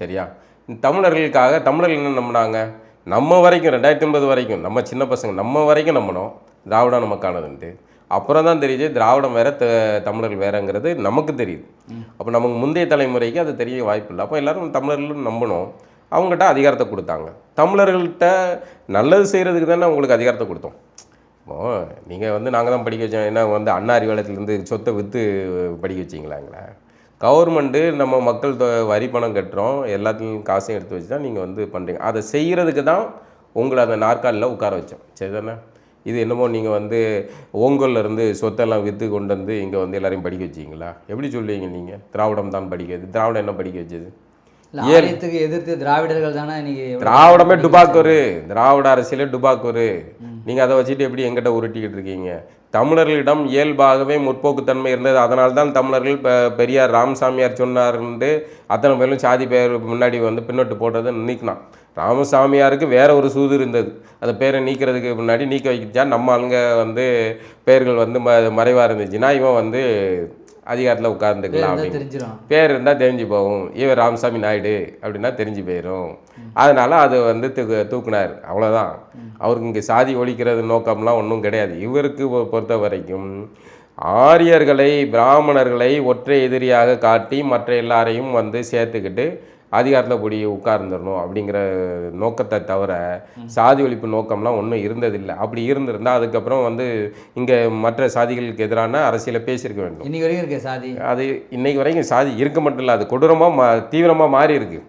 சரியா? இந்த தமிழர்களுக்காக தமிழர்கள் என்ன நம்பினாங்க? நம்ம வரைக்கும் ரெண்டாயிரத்தி ஒன்பது வரைக்கும் நம்ம சின்ன பசங்க நம்ம வரைக்கும் நம்பினோம். திராவிடம் நமக்கானதுன்ட்டு அப்புறம் தான் தெரியுது திராவிடம் வேற த தமிழர்கள் வேறங்கிறது நமக்கு தெரியுது. அப்போ நமக்கு முந்தைய தலைமுறைக்கு அது தெரிய வாய்ப்பு இல்லை. அப்போ எல்லாரும் தமிழர்களும் நம்பணும் அவங்ககிட்ட அதிகாரத்தை கொடுத்தாங்க. தமிழர்கள்ட்ட நல்லது செய்கிறதுக்கு தானே உங்களுக்கு அதிகாரத்தை கொடுத்தோம். இப்போ நீங்கள் வந்து நாங்கள் தான் படிக்க வச்சோம். என்ன வந்து அண்ணா அறிவாலயத்துலேருந்து சொத்தை விற்று படிக்க வச்சிங்களாங்களா? கவர்மெண்ட்டு நம்ம மக்கள் தொ- வரி பணம் கட்டுறோம். எல்லாத்துலையும் காசையும் எடுத்து வச்சு தான் நீங்கள் வந்து பண்ணுறீங்க அதை செய்கிறதுக்கு தான் உங்களை அந்த நாற்காலியில் உட்கார வச்சோம். சரி தானே? இது என்னமோ நீங்கள் வந்து ஓங்கல்ல இருந்து சொத்தெல்லாம் விற்று கொண்டு வந்து இங்கே வந்து எல்லாரையும் படிக்க வச்சிங்களா? எப்படி சொல்லுவீங்க நீங்கள் திராவிடம் தான் படிக்கிறது திராவிடம் என்ன படிக்க வச்சது? எதிர்த்து திராவிடர்கள் தானே திராவிடமே டுபாக்கூரு திராவிட அரசியலே டுபாக்கூரு நீங்கள் அதை வச்சுட்டு எப்படி எங்கிட்ட உருட்டிக்கிட்டு இருக்கீங்க? தமிழர்களிடம் இயல்பாகவே முற்போக்குத்தன்மை இருந்தது. அதனால தான் தமிழர்கள் இப்போ பெரியார் ராமசாமியார் சொன்னார்ன்ட்டு அத்தனை பேரும் சாதி பெயர் முன்னாடி வந்து பின்னோட்டு போட்டதை நீக்கினான். ராமசாமியாருக்கு வேற ஒரு சூது இருந்தது. அந்த பேரை நீக்கிறதுக்கு முன்னாடி நீக்க வைக்கிச்சா நம்ம ஆளுங்க வந்து பெயர்கள் வந்து ம மறைவாக இருந்துச்சுன்னா இவன் வந்து அதிகாரத்தில் உட்கார்ந்துக்கலாம் அப்படின்னு. பேர் இருந்தால் தெரிஞ்சு போகும். இவர் ராமசாமி நாயுடு அப்படின்னா தெரிஞ்சு போயிடும் அதனால் அது வந்து தூக்கு தூக்குனார். அவ்வளோதான் அவருக்கு இங்கே சாதி ஒழிக்கிறது நோக்கம்லாம் ஒன்றும் கிடையாது. இவருக்கு பொறுத்த வரைக்கும் ஆரியர்களை பிராமணர்களை ஒற்றை எதிரியாக காட்டி மற்ற எல்லாரையும் வந்து சேர்த்துக்கிட்டு அதிகாரத்தில் போய் உட்கார்ந்துடணும் அப்படிங்கிற நோக்கத்தை தவிர சாதி ஒழிப்பு நோக்கம்லாம் ஒன்றும் இருந்ததில்லை. அப்படி இருந்திருந்தால் அதுக்கப்புறம் வந்து இங்கே மற்ற சாதிகளுக்கு எதிரான அரசியலை பேசியிருக்க வேண்டும். இன்னைக்கு வரைக்கும் இருக்கே சாதி? அது இன்னைக்கு வரைக்கும் சாதி இருக்க மட்டும் இல்லை அது கொடூரமாக மா தீவிரமாக மாறி இருக்கு